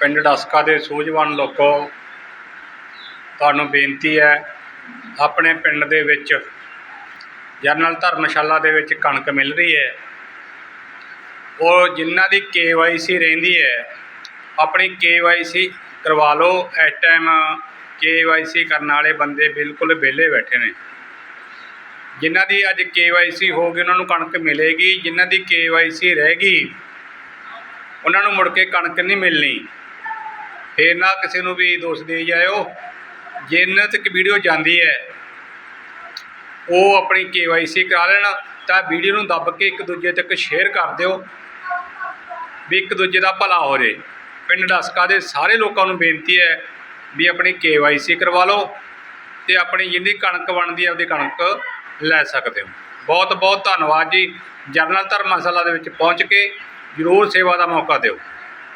ਪਿੰਡ ਡਸਕਾ ਦੇ ਸੂਝਵਾਨ ਲੋਕੋ, ਤੁਹਾਨੂੰ ਬੇਨਤੀ ਹੈ, ਆਪਣੇ ਪਿੰਡ ਦੇ ਵਿੱਚ ਜਨਰਲ ਧਰਮਸ਼ਾਲਾ ਦੇ ਵਿੱਚ ਕਣਕ ਮਿਲ ਰਹੀ ਹੈ। ਉਹ ਜਿਨ੍ਹਾਂ ਦੀ ਕੇਵਾਈਸੀ ਰਹਿੰਦੀ ਹੈ, ਆਪਣੀ ਕੇਵਾਈਸੀ ਕਰਵਾ ਲਓ। ਇਸ ਟਾਈਮ ਕੇਵਾਈਸੀ ਕਰਨ ਵਾਲੇ ਬੰਦੇ ਬਿਲਕੁਲ ਵਿਹਲੇ ਬੈਠੇ ਨੇ। ਜਿਨ੍ਹਾਂ ਦੀ ਅੱਜ ਕੇਵਾਈਸੀ ਹੋ ਗਈ, ਉਹਨਾਂ ਨੂੰ ਕਣਕ ਮਿਲੇਗੀ। ਜਿਨ੍ਹਾਂ ਦੀ ਕੇਵਾਈਸੀ ਰਹਿ ਗਈ, ਉਹਨਾਂ ਨੂੰ ਮੁੜ ਕੇ ਕਣਕ ਨਹੀਂ ਮਿਲਣੀ। ਫੇਰ ਨਾ ਕਿਸੇ ਨੂੰ ਵੀ ਦੋਸ਼ ਦੇ ਜਾਇਓ। ਜਿੰਨਾਂ ਤੱਕ ਵੀਡੀਓ ਜਾਂਦੀ ਹੈ, ਉਹ ਆਪਣੀ ਕੇਵਾਈਸੀ ਕਰਾ ਲੈਣ, ਤਾਂ ਵੀਡੀਓ ਨੂੰ ਦੱਬ ਕੇ ਇੱਕ ਦੂਜੇ ਤੱਕ ਸ਼ੇਅਰ ਕਰ ਦਿਓ, ਵੀ ਇੱਕ ਦੂਜੇ ਦਾ ਭਲਾ ਹੋ ਜੇ। ਪਿੰਡ ਡਸਕਾ ਦੇ ਸਾਰੇ ਲੋਕਾਂ ਨੂੰ ਬੇਨਤੀ ਹੈ ਵੀ ਆਪਣੀ ਕੇਵਾਈਸੀ ਕਰਵਾ ਲਓ ਤੇ ਆਪਣੀ ਜਿੰਨੀ ਕਣਕ ਬਣਦੀ ਹੈ ਉਹਦੀ ਕਣਕ ਲੈ ਸਕਦੇ ਹੋ। ਬਹੁਤ ਬਹੁਤ ਧੰਨਵਾਦ ਜੀ। ਜਰਨਲ ਧਰਮਸ਼ਾਲਾ ਦੇ ਵਿੱਚ ਪਹੁੰਚ ਕੇ ਜ਼ਰੂਰ ਸੇਵਾ ਦਾ ਮੌਕਾ ਦਿਓ।